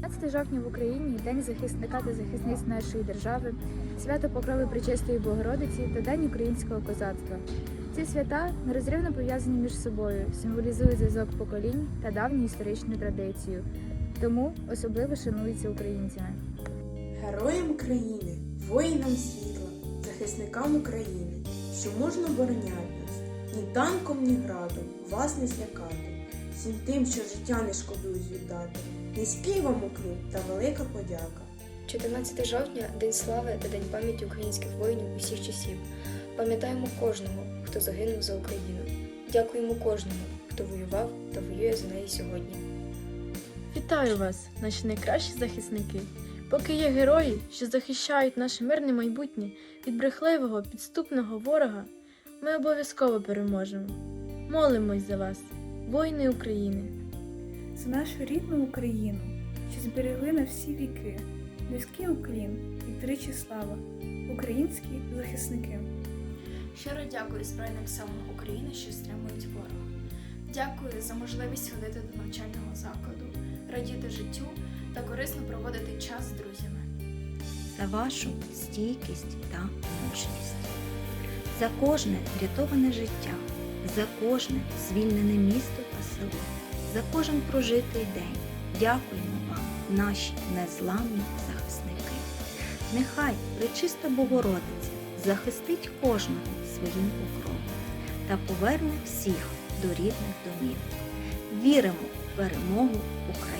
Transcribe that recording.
15 жовтня в Україні День захисника та захисниць нашої держави, свято Покрови Пречистої Богородиці та День українського козацтва. Ці свята нерозривно пов'язані між собою, символізують зв'язок поколінь та давню історичну традицію, тому особливо шануються українцями. Героям країни, воїнам світла, захисникам України, що можна обороняти ні танком, ні градом вас не злякати, всім тим, що життя не шкодують віддати, низький вам уклін та велика подяка. 14 жовтня День слави та День пам'яті українських воїнів усіх часів. Пам'ятаємо кожного, хто загинув за Україну. Дякуємо кожному, хто воював та воює за неї сьогодні. Вітаю вас, наші найкращі захисники. Поки є герої, що захищають наше мирне майбутнє від брехливого, підступного ворога, ми обов'язково переможемо. Молимось за вас, воїни України. за нашу рідну Україну, що зберегли на всі віки, низький уклін і тричі слава, українські захисники. Щиро дякую Збройним силам України, що стримують ворога. Дякую за можливість ходити до навчального закладу, радіти життю та корисно проводити час з друзями. за вашу стійкість та мужність, за кожне врятоване життя, за кожне звільнене місто та село, за кожен прожитий день. Дякуємо вам, наші незламні захисники. Нехай Пречиста Богородиця захистить кожного своїм покровом та поверне всіх до рідних домів. Віримо в перемогу України!